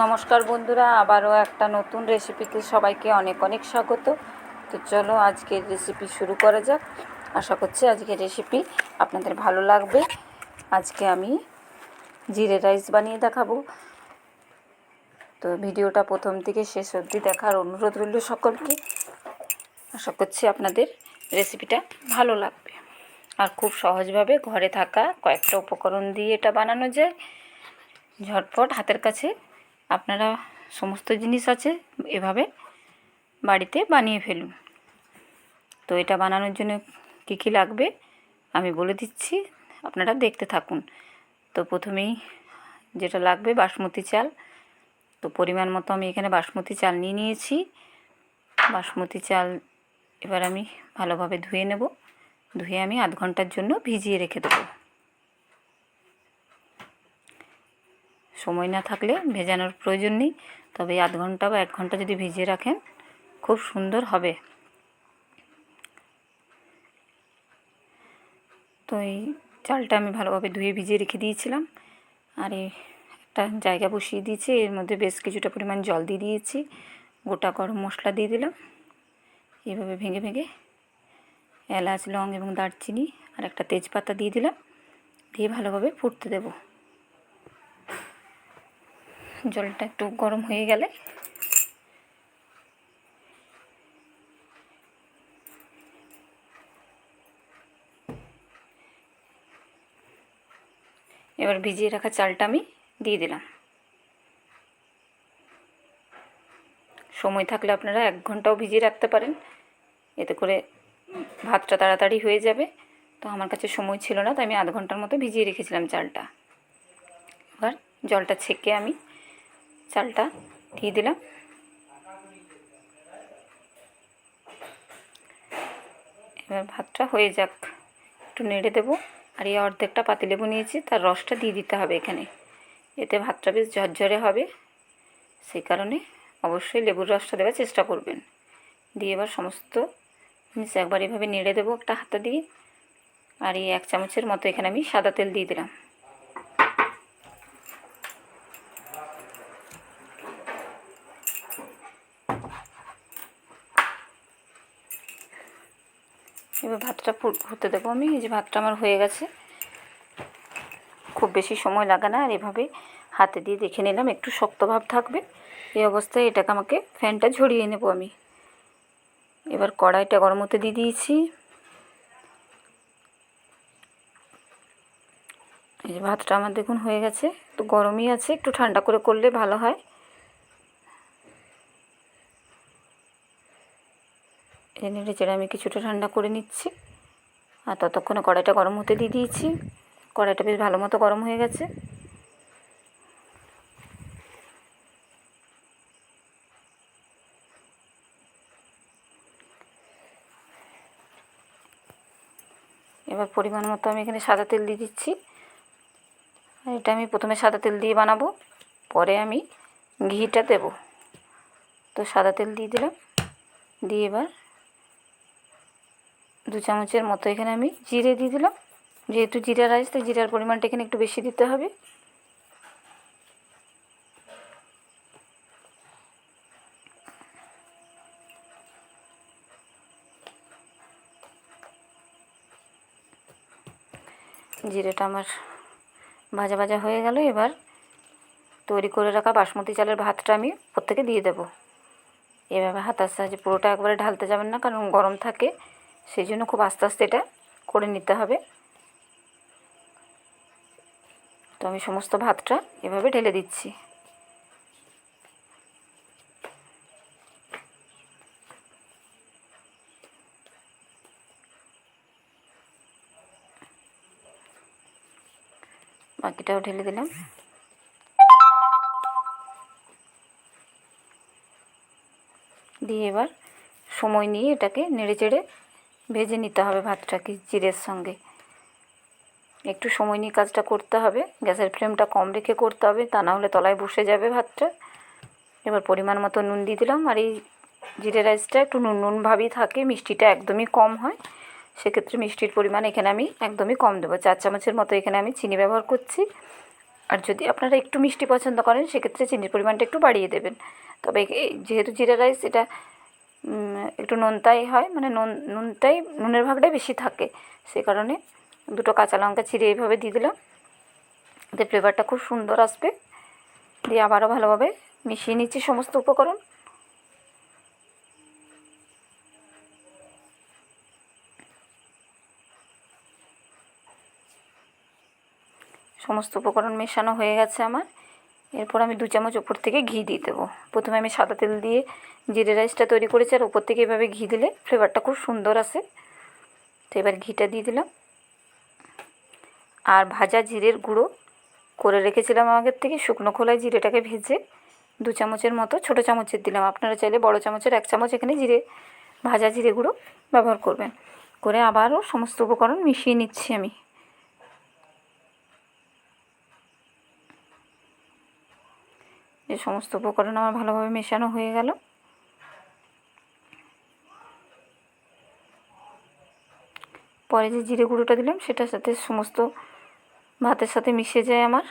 নমস্কার বন্ধুরা, আবারও একটা নতুন রেসিপিতে সবাইকে অনেক অনেক স্বাগত। তো চলো আজকের রেসিপি শুরু করা যাক। আশা করছি আজকের রেসিপি আপনাদের ভালো লাগবে। আজকে আমি জিরে রাইস বানিয়ে দেখাবো। তো ভিডিওটা প্রথম থেকে শেষ অবধি দেখার অনুরোধ রইল সকলকে। আশা করছি আপনাদের রেসিপিটা ভালো লাগবে। আর খুব সহজভাবে ঘরে থাকা কয়েকটা উপকরণ দিয়ে এটা বানানো যায়। ঝটপট হাতের কাছে আপনারা সমস্ত জিনিস আছে এভাবে বাড়িতে বানিয়ে ফেলুন। তো এটা বানানোর জন্য কী কী লাগবে আমি বলে দিচ্ছি, আপনারা দেখতে থাকুন। তো প্রথমেই যেটা লাগবে বাসমতি চাল। তো পরিমাণ মতো আমি এখানে বাসমতি চাল নিয়ে নিয়েছি। বাসমতি চাল এবার আমি ভালোভাবে ধুয়ে নেব। ধুয়ে আমি আধ ঘণ্টার জন্য ভিজিয়ে রেখে দেবো। সময় না থাকলে ভেজানোর প্রয়োজন নেই। তবে আধ ঘণ্টা বা এক ঘণ্টা যদি ভিজিয়ে রাখেন, খুব সুন্দর হবে। তো এই চালটা আমি ভালোভাবে ধুয়ে ভিজিয়ে রেখে দিয়েছিলাম। আর এই একটা জায়গা বসিয়ে দিয়েছি। এর মধ্যে বেশ কিছুটা পরিমাণ জল দিয়ে দিয়েছি। গোটা গরম মশলা দিয়ে দিলাম। এইভাবে ভেঙে ভেঙে এলাচ, লং এবং দারচিনি আর একটা তেজপাতা দিয়ে দিলাম। দিয়ে ভালোভাবে ফুটতে দেবো। জলটা একটু গরম হয়ে গেলে এবার ভিজিয়ে রাখা চালটা আমি দিয়ে দিলাম। সময় থাকলে আপনারা এক ঘন্টাও ভিজিয়ে রাখতে পারেন। এতে করে ভাতটা তাড়াতাড়ি হয়ে যাবে। তো আমার কাছে সময় ছিল না, তাই আমি আধ ঘণ্টার মতো ভিজিয়ে রেখেছিলাম চালটা। এবার জলটা ছেঁকে আমি চালটা দিয়ে দিলাম। এবার ভাতটা হয়ে যাক। একটু নেড়ে দেবো। আর এই অর্ধেকটা পাতিলেবু নিয়েছি, তার রসটা দিয়ে দিতে হবে এখানে। এতে ভাতটা বেশ ঝরঝরে হবে। সেই কারণে অবশ্যই লেবুর রসটা দেওয়ার চেষ্টা করবেন। দিয়ে এবার সমস্ত জিনিস একবার এভাবে নেড়ে দেবো একটা হাতা দিয়ে। আর এই এক চামচের মতো এখানে আমি সাদা তেল দিয়ে দিলাম। এবার ভাতটা হতে দেবো আমি। এই যে ভাতটা আমার হয়ে গেছে। খুব বেশি সময় লাগে না, আর এভাবে হাতে দিয়ে দেখে নিলাম, একটু শক্ত ভাব থাকবে। এই অবস্থায় এটাকে আমাকে ফ্যানটা ঝরিয়ে নেব আমি। এবার কড়াইটা গরম হতে দিয়ে দিয়েছি। এই যে ভাতটা আমার দেখুন হয়ে গেছে। তো গরমই আছে, একটু ঠান্ডা করে করলে ভালো হয়। নেড়ে চেড়ে আমি কিছুটা ঠান্ডা করে নিচ্ছি। আর ততক্ষণে কড়াইটা গরম হতে দিয়ে দিয়েছি। কড়াইটা বেশ ভালো মতো গরম হয়ে গেছে। এবার পরিমাণ মতো আমি এখানে সাদা তেল দিয়ে দিচ্ছি। এটা আমি প্রথমে সাদা তেল দিয়ে বানাবো, পরে আমি ঘিটা দেব। তো সাদা তেল দিয়ে দিলাম। দিয়ে এবার দু চামচের মতো এখানে আমি জিরে দিয়ে দিলাম। যেহেতু জিরা রাইস, তাই জিরার পরিমাণটা এখানে একটু বেশি দিতে হবে। জিরেটা আমার ভাজা ভাজা হয়ে গেল। এবার তৈরি করে রাখা বাসমতি চালের ভাতটা আমি প্রত্যেকে দিয়ে দেবো। এভাবে হাতার সাহায্যে পুরোটা একবারে ঢালতে যাবেন না, কারণ গরম থাকে। সেই জন্য খুব আস্তে আস্তে এটা করে নিতে হবে। তো আমি সমস্ত ভাতটা এভাবে ঢেলে দিচ্ছি। বাকিটাও ঢেলে দিলাম। দিয়ে এবার সময় নিয়ে এটাকে নেড়ে চেড়ে ভেজে নিতে হবে ভাতটাকে জিরের সঙ্গে। একটু সময় নিয়ে কাজটা করতে হবে, গ্যাসের ফ্লেমটা কম রেখে করতে হবে, তা না হলে তলায় বসে যাবে ভাতটা। এবার পরিমাণ মতো নুন দিয়ে দিলাম, আর এই জিরে রাইসটা একটু নুন নুন নুনভাবেই থাকে, মিষ্টিটা একদমই কম হয়। সেক্ষেত্রে মিষ্টির পরিমাণ এখানে আমি একদমই কম দেবো, চার চামচের মতো এখানে আমি চিনি ব্যবহার করছি। আর যদি আপনারা একটু মিষ্টি পছন্দ করেন, সেক্ষেত্রে চিনির পরিমাণটা একটু বাড়িয়ে দেবেন। তবে যেহেতু জিরা রাইস, এটা একটু নোনতাই হয় মানে নুন নুনটাই নুনের ভাগটাই বেশি থাকে। সে কারণে দুটো কাঁচা লঙ্কা চিড়ে এইভাবে দিয়ে দিলাম। এতে ফ্লেভারটা খুব সুন্দর আসবে। দিয়ে আবারও ভালোভাবে মিশিয়ে নিচ্ছি সমস্ত উপকরণ। সমস্ত উপকরণ মেশানো হয়ে গেছে আমার। এরপর আমি দু চামচ ওপর থেকে ঘি দিয়ে দেবো। প্রথমে আমি সাদা তেল দিয়ে জিরে রাইসটা তৈরি করেছি আর ওপর থেকে এভাবে ঘি দিলে ফ্লেভারটা খুব সুন্দর আসে। তো এবার ঘিটা দিয়ে দিলাম। আর ভাজা জিরের গুঁড়ো করে রেখেছিলাম আগের থেকে শুকনো খোলায় জিরেটাকে ভেজে। দু চামচের মতো ছোটো চামচের দিলাম। আপনারা চাইলে বড় চামচের এক চামচ এখানে জিরে, ভাজা জিরে গুঁড়ো ব্যবহার করবেন। করে আবারও সমস্ত উপকরণ মিশিয়ে নিচ্ছি আমি। এই সমস্ত উপকরণ আমার ভালোভাবে মেশানো হয়ে গেল। পরে যে জিরে গুঁড়োটা দিলাম, সেটার সাথে সমস্ত ভাতের সাথে মিশে যায় আমার।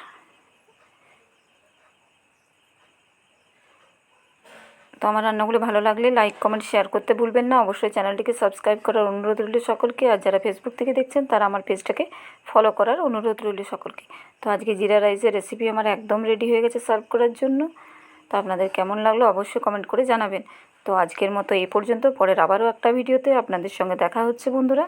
তো আমার রান্নাগুলো ভালো লাগলে লাইক কমেন্ট শেয়ার করতে ভুলবেন না। অবশ্যই চ্যানেলটিকে সাবস্ক্রাইব করার অনুরোধ রইল সকলকে। আর যারা ফেসবুক থেকে দেখছেন, তারা আমার পেজটাকে ফলো করার অনুরোধ রইল সকলকে। তো আজকে জিরা রাইসের রেসিপি আমার একদম রেডি হয়ে গেছে সার্ভ করার জন্য। তো আপনাদের কেমন লাগল অবশ্যই কমেন্ট করে জানাবেন। তো আজকের মতো এই পর্যন্ত। পরের আবারও একটা ভিডিওতে আপনাদের সঙ্গে দেখা হচ্ছে, বন্ধুরা।